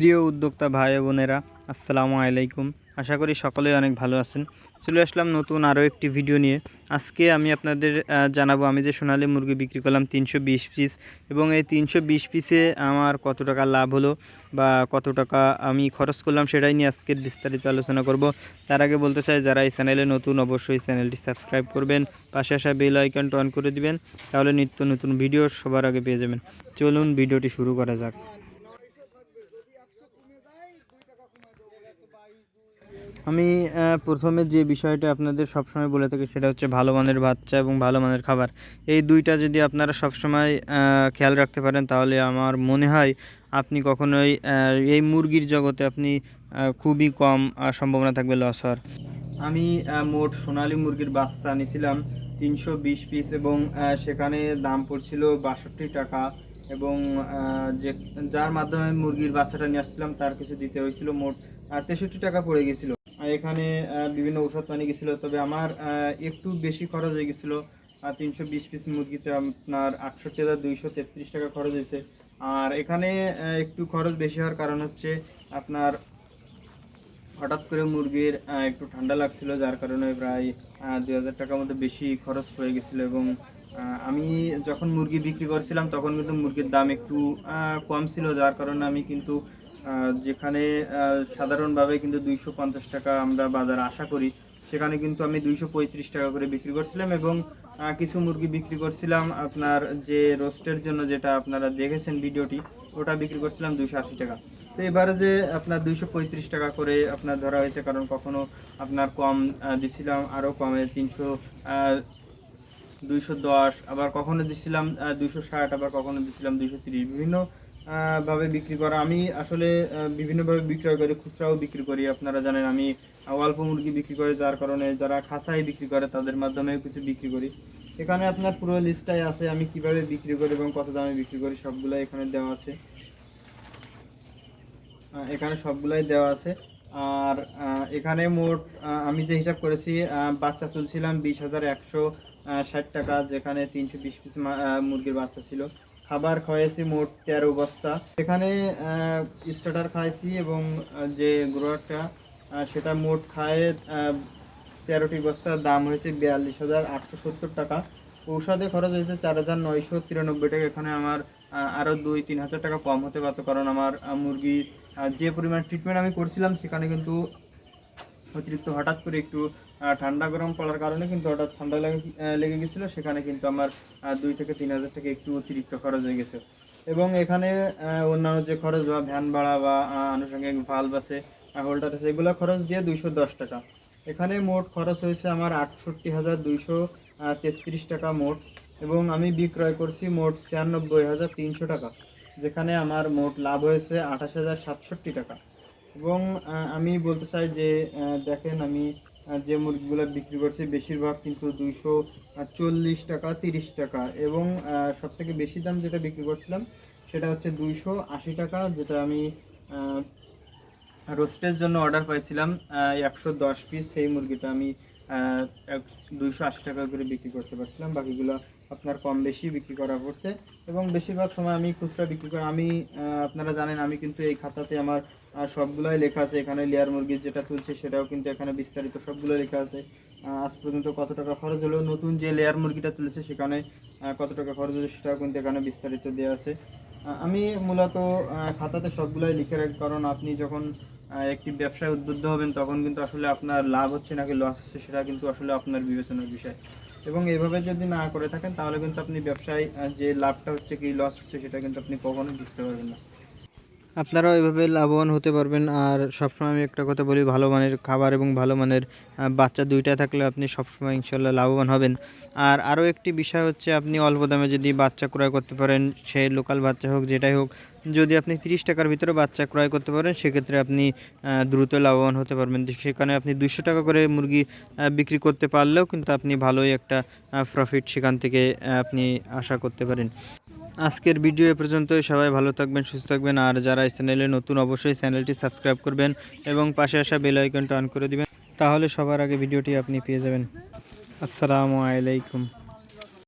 প্রিয় উদ্যোক্তা ভাই বোনেরা, আসসালামু আলাইকুম। আশা করি সকলেই অনেক ভালো আছেন। চলে আসলাম নতুন আরও একটি ভিডিও নিয়ে। আজকে আমি আপনাদের জানাব আমি যে সোনালী মুরগি বিক্রি করলাম তিনশো বিশ পিস এবং এই তিনশো বিশ পিসে আমার কত টাকা লাভ হলো বা কত টাকা আমি খরচ করলাম সেটাই নিয়ে আজকের বিস্তারিত আলোচনা করব। তার আগে বলতে চাই, যারা এই চ্যানেলে নতুন অবশ্যই চ্যানেলটি সাবস্ক্রাইব করবেন, পাশে আসা বেল আইকনটা অন করে দিবেন, তাহলে নিত্য নতুন ভিডিও সবার আগে পেয়ে যাবেন। চলুন ভিডিওটি শুরু করা যাক। আমি প্রথমে যে বিষয়টা আপনাদের সবসময় বলে থাকি সেটা হচ্ছে ভালো মানের বাচ্চা এবং ভালো মানের খাবার। এই দুইটা যদি আপনারা সবসময় খেয়াল রাখতে পারেন তাহলে আমার মনে হয় আপনি কখনোই এই মুরগির জগতে আপনি খুবই কম সম্ভাবনা থাকবে লস হওয়ার। আমি মোট সোনালী মুরগির বাচ্চা আনিছিলাম তিনশো বিশ পিস এবং সেখানে দাম পড়ছিল বাষট্টি টাকা এবং যে, যার মাধ্যমে মুরগির বাচ্চাটা নিয়ে আসছিলাম তার কিছু দিতে হয়েছিল মোট তেষট্টি টাকা পড়ে গেছিল। এখানে বিভিন্ন ঔষধ পানি গেছিল, তবে আমার একটু বেশি খরচ হয়ে গেছিল তিনশো বিশ পিস মুরগিতে আপনার আটষট্টি হাজার দুইশো তেত্রিশ টাকা খরচ হয়েছে। আর এখানে একটু খরচ বেশি হওয়ার কারণ হচ্ছে আপনার হঠাৎ করে মুরগির একটু ঠান্ডা লাগছিল, যার কারণে প্রায় দুই হাজার টাকার মতো বেশি খরচ হয়ে গেছিল এবং আমি যখন মুরগি বিক্রি করছিলাম, তখন কিন্তু মুরগির দাম একটু কম ছিল, যার কারণে আমি কিন্তু যেখানে সাধারণভাবে কিন্তু দুইশো পঞ্চাশ টাকা আমরা বাজার আশা করি, সেখানে কিন্তু আমি দুইশো পঁয়ত্রিশ টাকা করে বিক্রি করছিলাম এবং কিছু মুরগি বিক্রি করছিলাম আপনার যে রোস্টের জন্য যেটা আপনারা দেখেছেন ভিডিওটি, ওটা বিক্রি করছিলাম দুইশো আশি টাকা। তো এবারে যে আপনার দুইশো পঁয়ত্রিশ টাকা করে আপনার ধরা হয়েছে, কারণ কখনো আপনার কম দিছিলাম, আরও কমে তিনশো দুইশো দশ, আবার কখনো দিছিলাম দুইশো ষাট, আবার কখনো দিছিলাম দুইশো তিরিশ। বিভিন্ন ভাবে বিক্রি করা। আমি আসলে বিভিন্নভাবে বিক্রয় করি, খুচরাও বিক্রি করি, আপনারা জানেন। আমি অল্প মুরগি বিক্রি করি, যার কারণে যারা খাসাই বিক্রি করে, তাদের মাধ্যমে কিছু বিক্রি করি। এখানে আপনার পুরো লিস্টটাই আছে, আমি কীভাবে বিক্রি করি এবং কত দামে বিক্রি করি সবগুলো এখানে দেওয়া আছে। এখানে সবগুলাই দেওয়া আছে। আর এখানে মোট আমি যে হিসাব করেছি বাচ্চা তুলছিলাম বিশ হাজার একশো ষাট টাকা, যেখানে তিনশো বিশ পিস মুরগির বাচ্চা ছিল। খাবার খাওয়াইছি মোট তেরো বস্তা। এখানে স্টার্টার খাইছি এবং যে গ্রোয়ারটা সেটা মোট খায় তেরোটি বস্তার দাম হয়েছে বিয়াল্লিশ হাজার আটশো সত্তর টাকা। ঔষধে খরচ হয়েছে চার হাজার নয়শো তিরানব্বই টাকা। এখানে আমার আরও দুই তিন হাজার টাকা কম হতে পারতো কারণ আমার মুরগি যে পরিমাণ ট্রিটমেন্ট আমি করছিলাম, সেখানে কিন্তু অতিরিক্ত হঠাৎ করে একটু ঠান্ডা গরম পড়ার কারণে কিন্তু হঠাৎ ঠান্ডা লেগে লেগে গেছিল। সেখানে কিন্তু আমার দুই থেকে তিন হাজার থেকে একটু অতিরিক্ত খরচ হয়ে গেছে। এবং এখানে অন্যান্য যে খরচ বা ভ্যান ভাড়া বা আনুষঙ্গিক ভাল্ব আছে হোল্ডার আছে, এগুলো খরচ দিয়ে দুইশো দশ টাকা। এখানে মোট খরচ হয়েছে আমার আটষট্টি হাজার দুইশো তেত্রিশ টাকা মোট। এবং আমি বিক্রয় করছি মোট ছিয়ানব্বই হাজার তিনশো টাকা। যেখানে আমার মোট লাভ হয়েছে আঠাশ হাজার সাতষট্টি টাকা। এবং আমি বলতে চাই যে দেখেন আমি যে মুরগিগুলো বিক্রি করছি বেশিরভাগ কিন্তু দুইশো চল্লিশ টাকা, তিরিশ টাকা এবং সব থেকে বেশি দাম যেটা বিক্রি করছিলাম সেটা হচ্ছে দুইশো আশি টাকা যেটা আমি রোস্টের জন্য অর্ডার পাইছিলাম একশো দশ পিস সেই মুরগিটা আমি দুইশো আশি টাকা করে বিক্রি করতে পারছিলাম। বাকিগুলো আপনার কম বেশি বিক্রি করা পড়ছে এবং বেশিরভাগ সময় আমি খুচরা বিক্রি করি। আমি আপনারা জানেন আমি কিন্তু এই খাতাতে আমার আহ, সবগুলাই লেখা আছে। এখানে লেয়ার মুরগির যেটা তুলছে সেটাও কিন্তু এখানে বিস্তারিত সবগুলো লেখা আছে। আজ পর্যন্ত কত টাকা খরচ হলো? নতুন যে লেয়ার মুরগিটা তুলেছে সেখানে কত টাকা খরচ হলো সেটাও কিন্তু এখানে বিস্তারিত দেওয়া আছে। আমি মূলত খাতাতে সবগুলাই লিখে রাখি কারণ আপনি যখন একটি ব্যবসায় উদ্বুদ্ধ হবেন তখন কিন্তু আসলে আপনার লাভ হচ্ছে নাকি লস হচ্ছে সেটা কিন্তু আসলে আপনার বিবেচনার বিষয়। এবং এইভাবে যদি না করে থাকেন তাহলে কিন্তু আপনি ব্যবসায় যে লাভটা হচ্ছে কি লস হচ্ছে সেটা কিন্তু আপনি কখনোই বুঝতে পারবেন না। আপনারাও এভাবে লাভবান হতে পারবেন। আর সবসময় আমি একটা কথা বলি, ভালো মানের খাবার এবং ভালো মানের বাচ্চা দুইটা থাকলে আপনি সবসময় ইনশাল্লাহ লাভবান হবেন। আর আরও একটি বিষয় হচ্ছে, আপনি অল্প দামে যদি বাচ্চা ক্রয় করতে পারেন, সে লোকাল বাচ্চা হোক, যেটাই হোক, যদি আপনি তিরিশ টাকার ভিতরে বাচ্চা ক্রয় করতে পারেন, সেক্ষেত্রে আপনি দ্রুত লাভবান হতে পারবেন। সেখানে আপনি দুশো টাকা করে মুরগি বিক্রি করতে পারলেও কিন্তু আপনি ভালোই একটা প্রফিট সেখান থেকে আপনি আশা করতে পারেন। আজকের ভিডিও এ পর্যন্তই। সবাই ভালো থাকবেন, সুস্থ থাকবেন। আর যারা এই চ্যানেলে নতুন, অবশ্যই চ্যানেলটি সাবস্ক্রাইব করবেন এবং পাশে আসা বেল আইকনটা অন করে দিবেন। তাহলে সবার আগে ভিডিওটি আপনি পেয়ে যাবেন। আসসালামু আলাইকুম।